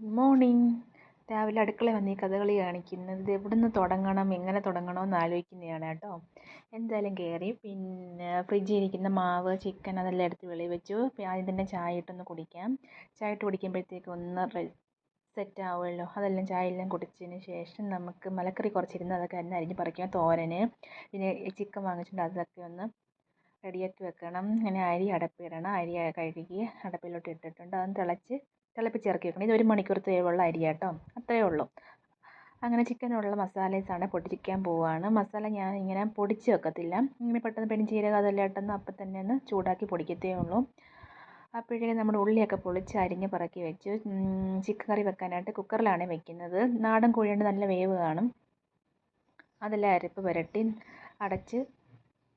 Good morning രാവിലെ അടുക്കളയിൽ വന്ന് ഈ കഥകളി കാണിക്കുന്നത് ഇത് എവിടുന്ന് തുടങ്ങണം എങ്ങനെ തുടങ്ങണം എന്ന് ആലോചിക്കുന്നതാണ് കേട്ടോ. എന്തായാലും കയറി പിന്നെ ഫ്രിഡ്ജിൽ ഇരിക്കുന്ന മാവ് ചിക്കൻ അതെല്ലാം എടുത്ത് വെളി വെച്ചു. ആദ്യം തന്നെ ചായ ഇട്ടൊന്ന് കുടിക്കാം. ചായ ഇട്ട് കുടിക്കുമ്പോഴത്തേക്ക് ഒന്ന് സെറ്റ് ആവുമല്ലോ. അതെല്ലാം ചായ എല്ലാം കുടിച്ചതിന് ശേഷം നമുക്ക് മലക്കറി കുറച്ചിരുന്ന് അതൊക്കെ തന്നെ അരിഞ്ഞ് പറിക്കാം തോരന്. പിന്നെ ചിക്കൻ വാങ്ങിച്ചിട്ടുണ്ട് അതൊക്കെ ഒന്ന് റെഡിയാക്കി വെക്കണം. അങ്ങനെ അരി അടപ്പിടണം അരി കഴുകി അടപ്പിലോട്ട് ഇട്ടിട്ടുണ്ട്. അതൊന്ന് തിളച്ച് തിളപ്പിച്ചിറക്കി വെക്കണം ഇത് ഒരു മണിക്കൂർ വേവുള്ള കേട്ടോ. അത്രയേ ഉള്ളൂ. അങ്ങനെ ചിക്കനുള്ള മസാലേസാണ് പൊടിക്കാൻ പോവുകയാണ് മസാല ഞാൻ ഇങ്ങനെ പൊടിച്ച് വെക്കത്തില്ല. ഇങ്ങനെ പെട്ടെന്ന് പെരുംജീരകം അതെല്ലാം ഇട്ടെന്ന് അപ്പം തന്നെ ഒന്ന് ചൂടാക്കി പൊടിക്കത്തേ ഉള്ളൂ. അപ്പോഴേക്കും നമ്മുടെ ഉള്ളിയൊക്കെ പൊളിച്ച് അരിഞ്ഞ് പറക്കി വെച്ച്. ചിക്കൻ കറി വെക്കാനായിട്ട് കുക്കറിലാണ് വെക്കുന്നത്. നാടൻ കോഴിയുണ്ട് നല്ല വേവ് കാണും. അതെല്ലാം അരപ്പ് പുരട്ടി അടച്ച്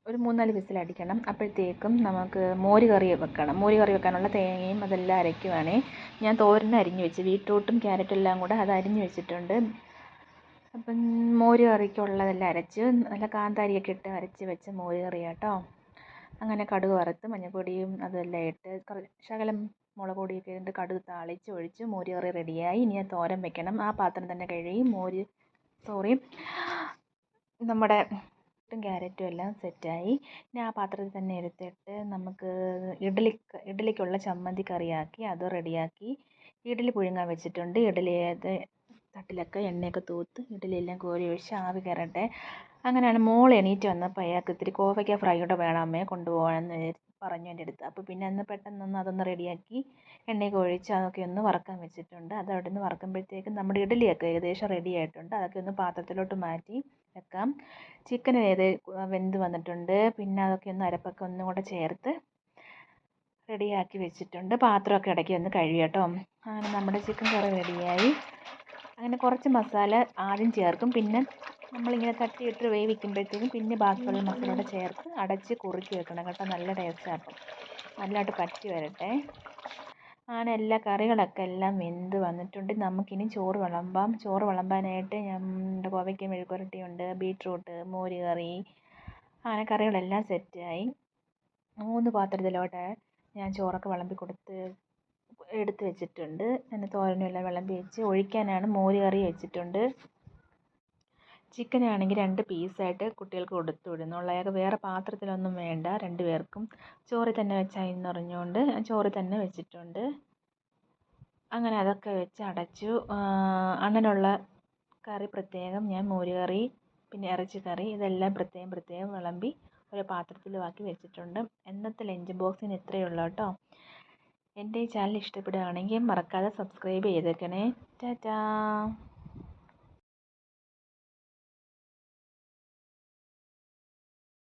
ഒരു മൂന്നാൽ വിസിൽ അടിക്കണം. അപ്പോഴത്തേക്കും നമുക്ക് മോര് കറി വെക്കണം. മോര് കറി വെക്കാനുള്ള തേങ്ങയും അതെല്ലാം അരയ്ക്കുവാണേ. ഞാൻ തോരൻ അരിഞ്ഞു വെച്ച് ബീട്രൂട്ടും ക്യാരറ്റും എല്ലാം കൂടെ അത് അരിഞ്ഞു വെച്ചിട്ടുണ്ട്. അപ്പം മോര് കറിക്കുള്ളതെല്ലാം അരച്ച് നല്ല കാന്താരിയൊക്കെ ഇട്ട് അരച്ച് വെച്ച മോര് കറിയാട്ടോ. അങ്ങനെ കടുക് വറുത്ത് മഞ്ഞൾപ്പൊടിയും അതെല്ലാം ഇട്ട് ശകലം മുളക് പൊടിയൊക്കെ ഇട്ട് കടുക് താളിച്ച് ഒഴിച്ച് മോര് കറി റെഡിയായി. ഇനി തോരൻ വെക്കണം. ആ പാത്രം തന്നെ കഴുകി മോര് സോറി നമ്മുടെ ബീട്രൂട്ടും ക്യാരറ്റും എല്ലാം സെറ്റായി. ഇനി ആ പാത്രത്തിൽ തന്നെ എടുത്തിട്ട് നമുക്ക് ഇഡ്ഡലി ഇഡ്ഡലിക്കുള്ള ചമ്മന്തി കറിയാക്കി അത് റെഡിയാക്കി. ഇഡ്ഡലി പുഴുങ്ങാൻ വെച്ചിട്ടുണ്ട്. ഇഡ്ഡലി തട്ടിലൊക്കെ എണ്ണയൊക്കെ തൂത്ത് ഇഡ്ഡലി എല്ലാം കോരി ഒഴിച്ച് ആവി കയറട്ടെ. അങ്ങനെയാണ് മോൾ എണീറ്റ് വന്നപ്പോൾ അയാൾക്ക് ഇത്തിരി കോവയ്ക്ക ഫ്രൈ കൂടെ വേണം അമ്മേ കൊണ്ടുപോകാമെന്ന് പറഞ്ഞു എന്റെ അടുത്ത്. അപ്പോൾ പിന്നെ അന്ന് പെട്ടെന്നൊന്ന് അതൊന്ന് റെഡിയാക്കി എണ്ണയൊക്കെ ഒഴിച്ച് അതൊക്കെ ഒന്ന് വറക്കാൻ വെച്ചിട്ടുണ്ട്. അത് അവിടെ നിന്ന് വറക്കുമ്പോഴത്തേക്കും നമ്മുടെ ഇഡ്ഡലിയൊക്കെ ഏകദേശം റെഡി ആയിട്ടുണ്ട്. അതൊക്കെ ഒന്ന് പാത്രത്തിലോട്ട് മാറ്റി വെക്കാം. ചിക്കൻ ഏത് വെന്ത് വന്നിട്ടുണ്ട്. പിന്നെ അതൊക്കെ ഒന്ന് അരപ്പൊക്കെ ഒന്നും കൂടെ ചേർത്ത് റെഡിയാക്കി വെച്ചിട്ടുണ്ട്. പാത്രമൊക്കെ ഇടയ്ക്ക് ഒന്ന് കഴുകി കേട്ടോ. അങ്ങനെ നമ്മുടെ ചിക്കൻ കറി റെഡിയായി അങ്ങനെ കുറച്ച് മസാല ആദ്യം ചേർക്കും. പിന്നെ നമ്മളിങ്ങനെ തട്ടിയിട്ട് വേവിക്കുമ്പോഴത്തേക്കും പിന്നെ ബാക്കിയുള്ള മസാല ചേർത്ത് അടച്ച് കുറുക്കി വെക്കണം കേട്ടോ. നല്ല ടേസ്റ്റാണ് അപ്പം നല്ലതായിട്ട് പറ്റി വരട്ടെ. അങ്ങനെ എല്ലാ കറികളൊക്കെ എല്ലാം വെന്ത് വന്നിട്ടുണ്ട്. നമുക്കിനി ചോറ് വിളമ്പാം. ചോറ് വിളമ്പാനായിട്ട് നമ്മുടെ കോവയ്ക്ക മെഴുക്കുവരട്ടിയുണ്ട് ബീറ്റ്റൂട്ട് മോര് കറി അങ്ങനെ കറികളെല്ലാം സെറ്റായി മൂന്ന് പാത്രത്തിലോട്ട് ഞാൻ ചോറൊക്കെ വിളമ്പി കൊടുത്ത് എടുത്ത് വെച്ചിട്ടുണ്ട്. പിന്നെ തോരനും എല്ലാം വിളമ്പി വെച്ച് ഒഴിക്കാനാണ് മോര് കറി വെച്ചിട്ടുണ്ട്. ചിക്കനാണെങ്കിൽ രണ്ട് പീസായിട്ട് കുട്ടികൾക്ക് കൊടുത്തു വിടുന്നുള്ളൂ അയാൾക്ക് വേറെ പാത്രത്തിലൊന്നും വേണ്ട. രണ്ട് പേർക്കും ചോറിൽ തന്നെ വെച്ചാൽ എന്ന് പറഞ്ഞുകൊണ്ട് ചോറിൽ തന്നെ വെച്ചിട്ടുണ്ട്. അങ്ങനെ അതൊക്കെ വെച്ച് അടച്ചു. അങ്ങനെയുള്ള കറി പ്രത്യേകം ഞാൻ മോരുകറി പിന്നെ ഇറച്ചിക്കറി ഇതെല്ലാം പ്രത്യേകം പ്രത്യേകം വിളമ്പി ഒരു പാത്രത്തിൽ ബാക്കി വെച്ചിട്ടുണ്ട്. എന്നത്തെ ലഞ്ച് ബോക്സിന് ഇത്രയേ ഉള്ളൂ കേട്ടോ. എന്റെ ഈ ചാനൽ ഇഷ്ടപ്പെടുകയാണെങ്കിൽ മറക്കാതെ സബ്സ്ക്രൈബ് ചെയ്തേക്കണേ. ടാറ്റാ.